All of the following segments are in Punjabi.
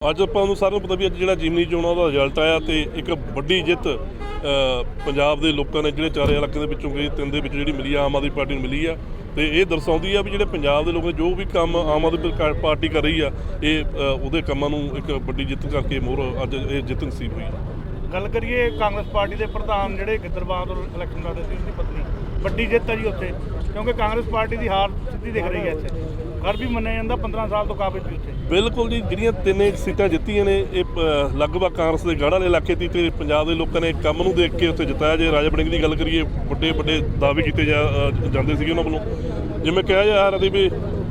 ਅੱਜ ਆਪਾਂ ਨੂੰ ਸਾਰਿਆਂ ਨੂੰ ਪਤਾ ਵੀ ਅੱਜ ਜਿਹੜਾ ਜਿਮਨੀ ਚੋਣਾਂ ਦਾ ਰਿਜ਼ਲਟ ਆਇਆ ਤੇ ਇੱਕ ਵੱਡੀ ਜਿੱਤ ਪੰਜਾਬ ਦੇ ਲੋਕਾਂ ਨੇ ਜਿਹੜੇ ਚਾਰੇ ਇਲਾਕੇ ਦੇ ਵਿੱਚੋਂ ਗਈ ਤਿੰਨ ਦੇ ਵਿੱਚ ਜਿਹੜੀ ਮਿਲੀ ਆਮ ਆਦਮੀ ਪਾਰਟੀ ਨੂੰ ਮਿਲੀ ਆ। ਤੇ ਇਹ ਦਰਸਾਉਂਦੀ ਆ ਵੀ ਜਿਹੜੇ ਪੰਜਾਬ ਦੇ ਲੋਕ ਨੇ, ਜੋ ਵੀ ਕੰਮ ਆਮ ਆਦਮੀ ਪਾਰਟੀ ਕਰ ਰਹੀ ਆ, ਇਹ ਉਹਦੇ ਕੰਮਾਂ ਨੂੰ ਇੱਕ ਵੱਡੀ ਜਿੱਤ ਕਰਕੇ ਮੋਹਰ ਅੱਜ ਇਹ ਜਿੱਤ ਨਸੀਬ ਹੋਈ ਆ। ਗੱਲ ਕਰੀਏ ਕਾਂਗਰਸ ਪਾਰਟੀ ਦੇ ਪ੍ਰਧਾਨ ਜਿਹੜੇ ਗਿੱਦਰਬਾਹ ਤੋਂ ਇਲੈਕਸ਼ਨ ਲੜਦੇ ਸੀ ਉਸਦੀ ਪਤਨੀ। ਵੱਡੀ ਜਿੱਤ ਹੈ ਜੀ ਉੱਥੇ, ਕਿਉਂਕਿ ਕਾਂਗਰਸ ਪਾਰਟੀ ਦੀ ਹਾਰ ਸਿੱਧੀ ਦਿਖ ਰਹੀ ਹੈ ਇੱਥੇ। ਘਰ ਵੀ ਮੰਨਿਆ ਜਾਂਦਾ 15 ਸਾਲ ਤੋਂ ਕਾਬਿਲ ਸੀ ਉੱਥੇ। ਬਿਲਕੁਲ ਜੀ ਜਿਹੜੀਆਂ ਤਿੰਨੇ ਸੀਟਾਂ ਜਿੱਤੀਆਂ ਨੇ ਇਹ ਅ, ਲਗਭਗ ਕਾਂਗਰਸ ਦੇ ਗੜ੍ਹ ਵਾਲੇ ਇਲਾਕੇ ਦੀ ਤੇ ਪੰਜਾਬ ਦੇ ਲੋਕਾਂ ਨੇ ਕੰਮ ਨੂੰ ਦੇਖ ਕੇ ਉੱਥੇ ਜਿਤਾਇਆ। ਜੇ ਰਾਜਾ ਵੜਿੰਗ ਦੀ ਗੱਲ ਕਰੀਏ ਵੱਡੇ ਵੱਡੇ ਦਾਅਵੇ ਕੀਤੇ ਜਾ ਅ, ਜਾਂਦੇ ਸੀਗੇ ਉਹਨਾਂ ਵੱਲੋਂ। ਜਿਵੇਂ ਕਿਹਾ ਜਾ ਰਿਹਾ ਸੀ ਵੀ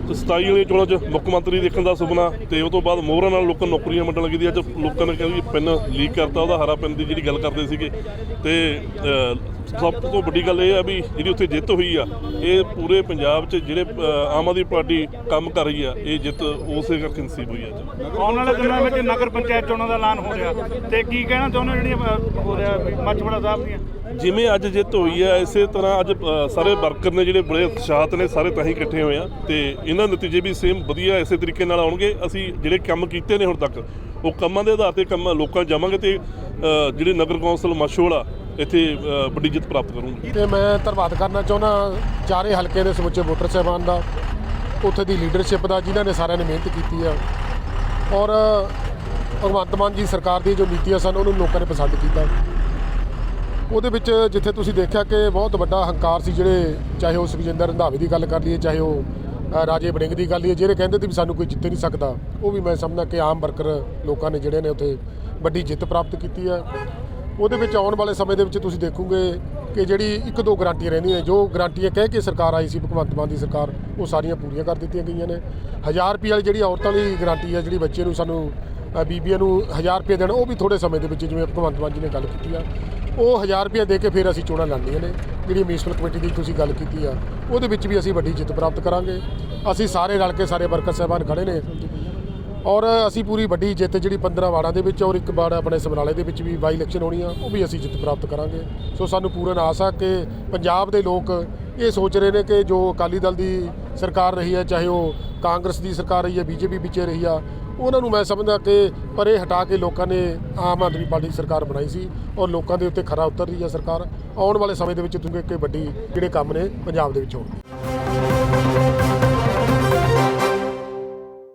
27 ਵਾਲੀ ਚੋਣਾਂ 'ਚ ਮੁੱਖ ਮੰਤਰੀ ਦੇਖਣ ਦਾ ਸੁਪਨਾ ਤੇ ਉਹ ਤੋਂ ਬਾਅਦ ਮੋਹਰਾਂ ਨਾਲ ਲੋਕਾਂ ਨੂੰ ਨੌਕਰੀਆਂ ਵੰਡਣ ਲੱਗੀ ਦੀ ਅੱਜ ਲੋਕਾਂ ਨੇ ਕਿਹਾ ਵੀ ਪਿੰਨ ਲੀਕ ਕਰਤਾ ਉਹਦਾ ਹਰਾ ਪਿੰਨ ਦੀ ਜਿਹੜੀ ਗੱਲ ਕਰਦੇ ਸੀਗੇ ਤੇ ਅ, ਸਭ ਤੋਂ ਵੱਡੀ ਗੱਲ ਇਹ ਆ ਵੀ ਜਿਹੜੀ ਉੱਥੇ ਜਿੱਤ ਹੋਈ ਆ ਇਹ ਪੂਰੇ ਪੰਜਾਬ 'ਚ ਜਿਹੜੇ ਆਮ ਆਦਮੀ ਪਾਰਟੀ ਕੰਮ ਕਰ ਰਹੀ ਆ ਇਹ ਜਿੱਤ ਉਸੇ ਕਰਕੇ ਨਸੀਬ ਹੋਈ ਆ ਅੱਜ। ਆਉਣ ਵਾਲੇ ਦਿਨਾਂ ਵਿੱਚ ਨਗਰ ਪੰਚਾਇਤ ਚੋਣਾਂ ਦਾ ਐਲਾਨ ਹੋ ਰਿਹਾ। ਤੇ ਕੀ ਕਹਿਣਾ ਚਾਹੁੰਦੇ ਜਿਹੜੀਆਂ ਹੋ ਰਿਹਾ ਮੱਛਵੜਾ ਸਾਹਿਬ ਦੀਆਂ? ਜਿਵੇਂ ਅੱਜ ਜਿੱਤ ਹੋਈ ਹੈ ਇਸੇ ਤਰ੍ਹਾਂ ਅੱਜ ਸਾਰੇ ਵਰਕਰ ਨੇ ਜਿਹੜੇ ਬੜੇ ਉਤਸ਼ਾਹਤ ਨੇ ਸਾਰੇ ਤਾਂ ਹੀ ਇਕੱਠੇ ਹੋਏ ਆ। ਤੇ ਇਹਨਾਂ ਨਤੀਜੇ ਵੀ ਸੇਮ ਵਧੀਆ ਇਸੇ ਤਰੀਕੇ ਨਾਲ ਆਉਣਗੇ। ਅਸੀਂ ਜਿਹੜੇ ਕੰਮ ਕੀਤੇ ਨੇ ਹੁਣ ਤੱਕ ਉਹ ਕੰਮਾਂ ਦੇ ਆਧਾਰ ਤੇ ਕੰਮ ਲੋਕਾਂ ਜਾਵਾਂਗੇ ਤੇ ਜਿਹੜੇ ਨਗਰ ਕੌਂਸਲ ਮਸ਼ਹੂਰ ਇੱਥੇ ਵੱਡੀ ਜਿੱਤ ਪ੍ਰਾਪਤ ਕਰੂੰਗੀ। ਤੇ ਮੈਂ ਧੰਨਵਾਦ ਕਰਨਾ ਚਾਹੁੰਦਾ ਚਾਰੇ ਹਲਕੇ ਦੇ ਸਮੁੱਚੇ ਵੋਟਰ ਸਾਹਿਬਾਨ ਦਾ, ਉੱਥੇ ਦੀ ਲੀਡਰਸ਼ਿਪ ਦਾ, ਜਿਨ੍ਹਾਂ ਨੇ ਸਾਰਿਆਂ ਨੇ ਮਿਹਨਤ ਕੀਤੀ ਆ। ਔਰ, ਭਗਵੰਤ ਮਾਨ ਜੀ ਸਰਕਾਰ ਦੀ ਜੋ ਨੀਤੀਆਂ ਸਨ, ਉਹਨੂੰ ਲੋਕਾਂ ਨੇ ਪਸੰਦ ਕੀਤਾ। ਉਹਦੇ ਵਿੱਚ ਜਿੱਥੇ ਤੁਸੀਂ ਦੇਖਿਆ ਕਿ ਬਹੁਤ ਵੱਡਾ ਹੰਕਾਰ ਸੀ ਜਿਹੜੇ, ਚਾਹੇ ਉਹ ਸੁਖਜਿੰਦਰ ਰੰਧਾਵੇ ਦੀ ਗੱਲ ਕਰ ਲਈਏ, ਚਾਹੇ ਉਹ ਰਾਜੇ ਵੜਿੰਗ ਦੀ ਗੱਲ ਲਈਏ, ਜਿਹੜੇ ਕਹਿੰਦੇ ਸੀ ਵੀ ਸਾਨੂੰ ਕੋਈ ਜਿੱਤੇ ਨਹੀਂ ਸਕਦਾ, ਉਹ ਵੀ ਮੈਂ ਸਮਝਦਾ ਕਿ ਆਮ ਵਰਕਰ ਲੋਕਾਂ ਨੇ ਜਿਹੜੇ ਨੇ ਉੱਥੇ ਵੱਡੀ ਜਿੱਤ ਪ੍ਰਾਪਤ ਕੀਤੀ ਹੈ ਉਹਦੇ ਵਿੱਚ ਆਉਣ ਵਾਲੇ ਸਮੇਂ ਦੇ ਵਿੱਚ ਤੁਸੀਂ ਦੇਖੋਗੇ ਕਿ ਜਿਹੜੀ ਇੱਕ ਦੋ ਗਰੰਟੀਆਂ ਰਹਿੰਦੀਆਂ ਜੋ ਗਾਰੰਟੀਆਂ ਕਹਿ ਕੇ ਸਰਕਾਰ ਆਈ ਸੀ, ਭਗਵੰਤ ਮਾਨ ਦੀ ਸਰਕਾਰ, ਉਹ ਸਾਰੀਆਂ ਪੂਰੀਆਂ ਕਰ ਦਿੱਤੀਆਂ ਗਈਆਂ ਨੇ। 1000 ਰੁਪਏ ਵਾਲੀ ਜਿਹੜੀ ਔਰਤਾਂ ਲਈ ਗਰੰਟੀ ਹੈ ਜਿਹੜੀ ਬੱਚੇ ਨੂੰ ਸਾਨੂੰ ਬੀਬੀਆਂ ਨੂੰ 1000 ਰੁਪਏ ਦੇਣਾ, ਉਹ ਵੀ ਥੋੜੇ ਸਮੇਂ ਦੇ ਵਿੱਚ ਜਿਵੇਂ ਭਗਵੰਤ ਮਾਨ ਜੀ ਨੇ ਗੱਲ ਕੀਤੀ ਆ। ਉਹ 1000 ਰੁਪਏ ਦੇ ਕੇ ਫਿਰ ਅਸੀਂ ਚੋਣਾਂ ਲੜਨੀਆਂ ਨੇ, ਜਿਹੜੀ ਮਿਊਨਿਸਪਲ ਕਮੇਟੀ ਦੀ ਤੁਸੀਂ ਗੱਲ ਕੀਤੀ ਆ। ਉਹਦੇ ਵਿੱਚ ਵੀ ਅਸੀਂ ਵੱਡੀ ਜਿੱਤ ਪ੍ਰਾਪਤ ਕਰਾਂਗੇ। ਅਸੀਂ ਸਾਰੇ ਰਲ ਕੇ ਸਾਰੇ ਵਰਕਰ ਸਾਹਿਬਾਨ ਖੜੇ ਨੇ। ਔਰ ਅਸੀਂ ਪੂਰੀ ਵੱਡੀ ਜਿੱਤ ਜਿਹੜੀ 15 ਵਾਰਡਾਂ ਦੇ ਵਿੱਚ ਔਰ ਇੱਕ ਵਾਰਡ ਆਪਣੇ ਸਮਰਾਲੇ ਦੇ ਵਿੱਚ ਵੀ ਬਾਈ ਇਲੈਕਸ਼ਨ ਹੋਣੀ ਆ, ਉਹ ਵੀ ਅਸੀਂ ਜਿੱਤ ਪ੍ਰਾਪਤ ਕਰਾਂਗੇ। ਸੋ ਸਾਨੂੰ ਪੂਰਨ ਆਸ ਆ ਕਿ ਪੰਜਾਬ ਦੇ ਲੋਕ ਇਹ ਸੋਚ ਰਹੇ ਨੇ ਕਿ ਜੋ ਅਕਾਲੀ ਦਲ ਦੀ ਸਰਕਾਰ ਰਹੀ ਹੈ ਚਾਹੇ ਉਹ ਕਾਂਗਰਸ ਦੀ ਸਰਕਾਰ ਰਹੀ ਹੈ ਬੀਜੇਪੀ ਵਿੱਚ ਰਹੀ ਆ, ਉਹਨਾਂ ਨੂੰ ਮੈਂ ਸਮਝਦਾ ਕਿ ਪਰੇ ਹਟਾ ਕੇ ਲੋਕਾਂ ਨੇ ਆਮ ਆਦਮੀ ਪਾਰਟੀ ਦੀ ਸਰਕਾਰ ਬਣਾਈ ਸੀ ਔਰ ਲੋਕਾਂ ਦੇ ਉੱਤੇ ਖਰਾ ਉਤਰ ਰਹੀ ਹੈ ਸਰਕਾਰ। ਆਉਣ ਵਾਲੇ ਸਮੇਂ ਦੇ ਵਿੱਚ ਤੁਸੀਂ ਕਿ ਵੱਡੀ ਜਿਹੜੇ ਕੰਮ ਨੇ ਪੰਜਾਬ ਦੇ ਵਿੱਚ ਹੋਣਗੇ।